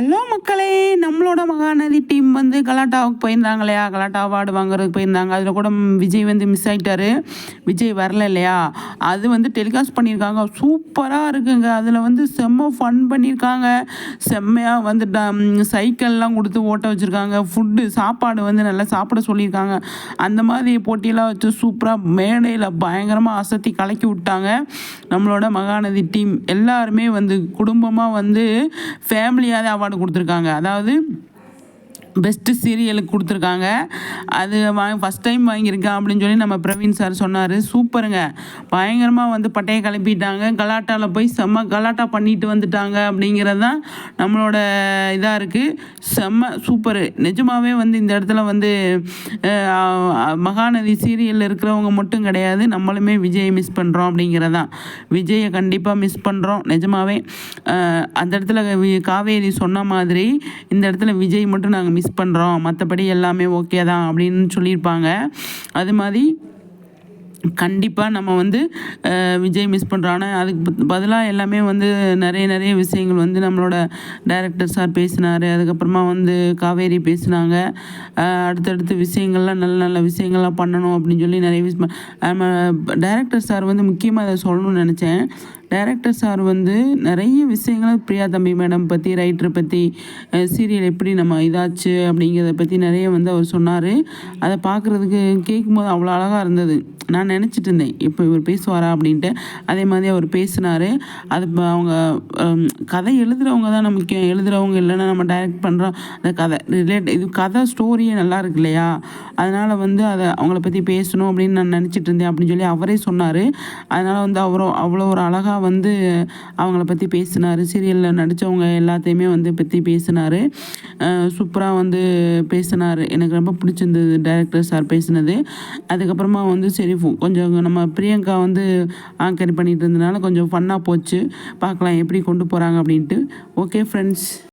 Hello மக்களே நம்மளோட Mahanadi team வந்து கலாட்டாவுக்கு போயிருந்தாங்க இல்லையா கலாட்டா அவார்டு வாங்குறதுக்கு போயிருந்தாங்க. அதில் கூட விஜய் வந்து மிஸ் ஆயிட்டாரு. விஜய் வரல இல்லையா? அது வந்து டெலிகாஸ்ட் பண்ணியிருக்காங்க. சூப்பராக இருக்குங்க. அதில் வந்து செம்ம ஃபன் பண்ணியிருக்காங்க. செம்மையாக வந்து ட- சைக்கிள்லாம் கொடுத்து ஓட்ட வச்சுருக்காங்க. ஃபுட்டு சாப்பாடு வந்து நல்லா சாப்பிட சொல்லியிருக்காங்க. அந்த மாதிரி போட்டியெல்லாம் வச்சு சூப்பராக மேடையில் பயங்கரமாக அசத்தி கலக்கி விட்டாங்க. நம்மளோட மகாநதி டீம் எல்லாருமே வந்து குடும்பமாக வந்து ஃபேமிலியாக அவார்டு கொடுத்துருக்காங்க. அதாவது பெஸ்ட்டு சீரியலுக்கு கொடுத்துருக்காங்க. அது வா ஃபஸ்ட் டைம் வாங்கியிருக்கேன் அப்படின்னு சொல்லி நம்ம பிரவீன் சார் சொன்னார். சூப்பருங்க. பயங்கரமாக வந்து பட்டையை கிளப்பிட்டாங்க. கலாட்டாவில் போய் செம்ம கலாட்டா பண்ணிட்டு வந்துட்டாங்க அப்படிங்கிறது தான் நம்மளோட இதாக இருக்குது செம்ம சூப்பரு. நிஜமாவே வந்து இந்த இடத்துல வந்து மகாநதி சீரியலில் இருக்கிறவங்க மட்டும் கிடையாது. நம்மளுமே விஜயை மிஸ் பண்ணுறோம் அப்படிங்கிறது தான். விஜயை கண்டிப்பாக மிஸ் பண்ணுறோம் நிஜமாவே அந்த இடத்துல வி- காவேரி சொன்ன மாதிரி இந்த இடத்துல விஜய் மட்டும் நாங்கள் மிஸ் மிஸ் பண்ணுறோம் மற்றபடி எல்லாமே ஓகே தான் அப்படின்னு சொல்லியிருப்பாங்க. அது மாதிரி கண்டிப்பாக நம்ம வந்து விஜய் மிஸ் பண்ணுறோம் ஆனால் அதுக்கு பதிலாக எல்லாமே வந்து நிறைய நிறைய விஷயங்கள் வந்து நம்மளோட டைரக்டர் சார் பேசினார். அதுக்கப்புறமா வந்து காவேரி பேசினாங்க. அடுத்தடுத்து அடுத்தடுத்த விஷயங்கள்லாம் நல்ல நல்ல விஷயங்கள்லாம் பண்ணணும் அப்படின்னு சொல்லி நிறைய விஷயம் நம்ம டைரக்டர் சார் வந்து முக்கியமாக அதை சொல்லணும்னு நினச்சேன். டைரக்டர் சார் வந்து நிறைய விஷயங்களை பிரியா தம்பி மேடம் பற்றி ரைட்டரை பற்றி சீரியல் எப்படி நம்ம இதாச்சு அப்படிங்கிறத பற்றி நிறைய வந்து அவர் சொன்னார். அதை பார்க்குறதுக்கு கேட்கும்போது அவ்வளோ அழகாக இருந்தது. நான் நினச்சிட்டு இருந்தேன். இப்போ இவர் பேசுவாரா அப்படின்ட்டு. அதே மாதிரி அவர் பேசினார். அது இப்போ அவங்க கதை எழுதுகிறவங்க தான் முக்கியம் எழுதுகிறவங்க இல்லைன்னா நம்ம டைரக்ட் பண்ணுறோம் அந்த கதை. ரிலேட் இது கதை ஸ்டோரியே நல்லா இருக்கு இல்லையா? அதனால் வந்து அதை அவங்கள பற்றி பேசணும் அப்படின்னு நான் நினச்சிட்டு இருந்தேன் அப்படின்னு சொல்லி அவரே சொன்னார். அதனால் வந்து அவரோ அவ்வளோ ஒரு அழகாக வந்து அவங்கள பற்றி பேசினார். சீரியலில் நடித்தவங்க எல்லாத்தையுமே வந்து பற்றி பேசினார். சூப்பராக வந்து பேசினார். எனக்கு ரொம்ப பிடிச்சிருந்தது டைரக்டர் சார் பேசினது. அதுக்கப்புறமா வந்து சரி கொஞ்சம் நம்ம பிரியங்கா வந்து ஆங்கர் பண்ணிட்டு இருந்தனால கொஞ்சம் ஃபன்னாக போச்சு. பார்க்கலாம் எப்படி கொண்டு போகிறாங்க அப்படின்ட்டு. Okay friends